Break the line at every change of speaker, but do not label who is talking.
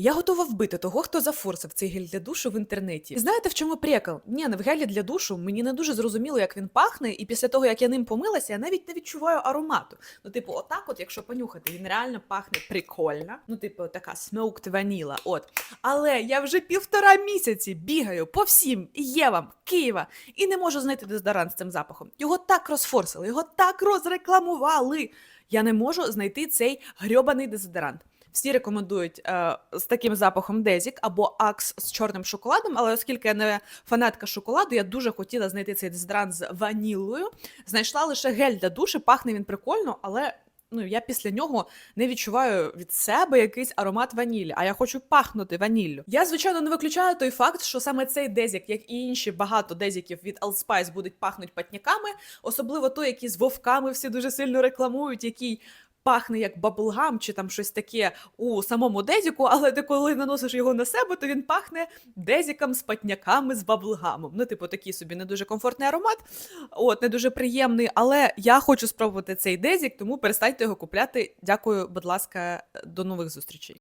Я готова вбити того, хто зафорсив цей гель для душу в інтернеті. Знаєте, в чому прикол? Ні, не в гелі для душу. Мені не дуже зрозуміло, як він пахне, і після того, як я ним помилася, я навіть не відчуваю аромату. Ну, типу, отак, от, якщо понюхати, він реально пахне прикольно. Ну, типу, така smoked vanilla. От. Але я вже півтора місяці бігаю по всім Євам Києва і не можу знайти дезодорант з цим запахом. Його так розфорсили, його так розрекламували. Я не можу знайти цей грьобаний дезодорант. Всі рекомендують е, з таким запахом Дезік або Акс з чорним шоколадом, але оскільки я не фанатка шоколаду, я дуже хотіла знайти цей дезодорант з ванілою. Знайшла лише гель для душі, пахне він прикольно, але ну, я після нього не відчуваю від себе якийсь аромат ванілі, а я хочу пахнути ваніллю. Я, звичайно, не виключаю той факт, що саме цей дезік, як і інші багато дезіків від Old Spice будуть пахнуть патняками, особливо той, який з вовками всі дуже сильно рекламують, який пахне як баблгам чи там щось таке у самому дезіку, але ти коли наносиш його на себе, то він пахне дезіком з патняками з баблгамом. Ну, типу, такий собі не дуже комфортний аромат, от не дуже приємний. Але я хочу спробувати цей дезік, тому перестаньте його купляти. Дякую, будь ласка, до нових зустрічей.